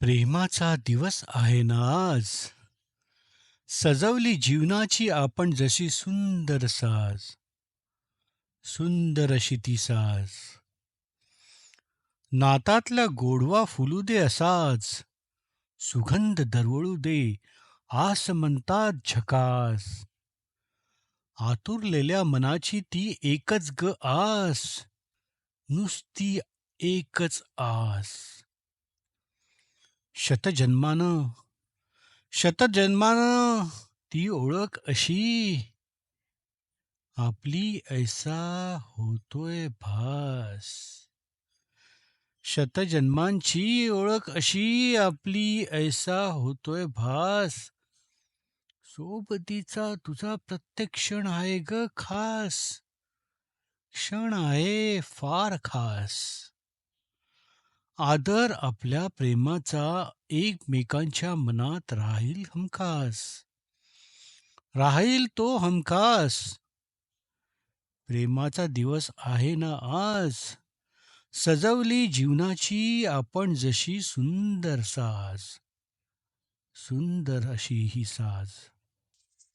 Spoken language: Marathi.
प्रेमाचा दिवस आहे ना आज. सजवली जीवनाची आपण जशी सुंदर साज सुंदर अशी ती साज. नातातला गोडवा फुलू दे असाच सुगंध दरवळू दे आस म्हणतात झकास. आतुरलेल्या मनाची ती एकच ग आस नुसती एकच आस. शतजन्मानं. शतजन्मानं ती ओळख अशी. आपली ऐसा होतोय भास. शतजन्मांची ओळख अशी आपली ऐसा होतोय भास. सोबतीचा तुझा प्रत्येक क्षण आहे ग खास. क्षण आहे फार खास. आदर आपल्या प्रेमाचा एकमेकांच्या मनात राहील हमखास. राहील तो हमखास. प्रेमाचा दिवस आहे ना आज? सजवली जीवनाची आपण जशी सुंदर साज. सुंदर अशी ही साज.